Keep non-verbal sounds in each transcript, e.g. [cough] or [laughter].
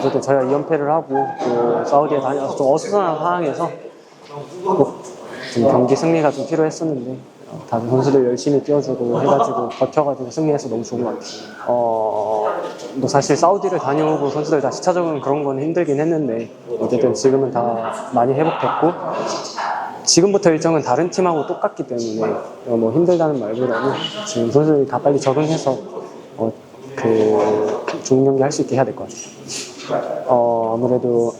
어쨌든 저희가 2연패를 하고 또 사우디에 다녀서 좀 어수선한 상황에서 꼭좀 경기 승리가 좀 필요했었는데 어, 다들 선수들 열심히 뛰어주고 해가지고 버텨가지고 승리해서 너무 좋은 것 같아요. 어, 뭐 사실 사우디를 다녀오고 선수들 다 시차 적응 그런 건 힘들긴 했는데 어쨌든 지금은 다 많이 회복됐고 지금부터 일정은 다른 팀하고 똑같기 때문에 어, 뭐 힘들다는 말보다는 지금 선수들이 다 빨리 적응해서 어, 그 좋은 경기 할 수 있게 해야 될 것 같아요. 어, 아무래도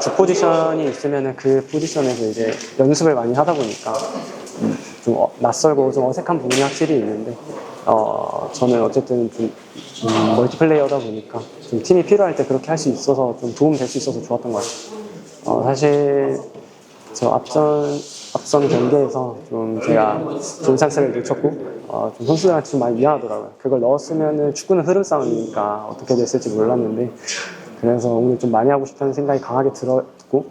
주 [clears throat] 포지션이 있으면은 그 포지션에서 이제 연습을 많이 하다 보니까 음, 좀 어- 낯설고 좀 어색한 부분이 확실히 있는데 어, 저는 어쨌든 좀 음, 멀티플레이어다 보니까 좀 팀이 필요할 때 그렇게 할 수 있어서 좀 도움 될 수 있어서 좋았던 것 같아요. 어, 사실 저 앞선 앞선 경기에서 좀 제가 좋은 찬스를 놓쳤고 어, 좀 선수들한테 좀 많이 미안하더라고요. 그걸 넣었으면은 축구는 흐름 싸움이니까 어떻게 됐을지 몰랐는데 그래서 오늘 좀 많이 하고 싶다는 생각이 강하게 들었고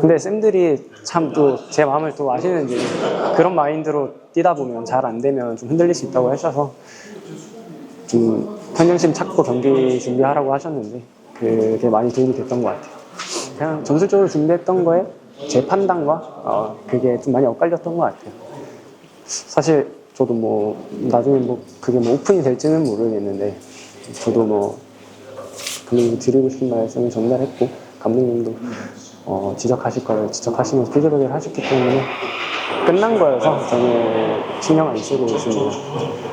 근데 쌤들이 참 또 제 마음을 또 아시는지 그런 마인드로 뛰다 보면 잘 안 되면 좀 흔들릴 수 있다고 하셔서 좀 평정심 찾고 경기 준비하라고 하셨는데 그게 많이 도움이 됐던 것 같아요. 그냥 전술적으로 준비했던 거에 제 판단과 어, 그게 좀 많이 엇갈렸던 것 같아요. 사실 저도 뭐 나중에 뭐 그게 뭐 오픈이 될지는 모르겠는데 저도 뭐 감독님 드리고 싶은 말씀을 전달했고 감독님도 어, 지적하실 거를 지적하시면서 피드백을 하셨기 때문에 끝난 거여서 저는 신경 안 쓰고 있습니다.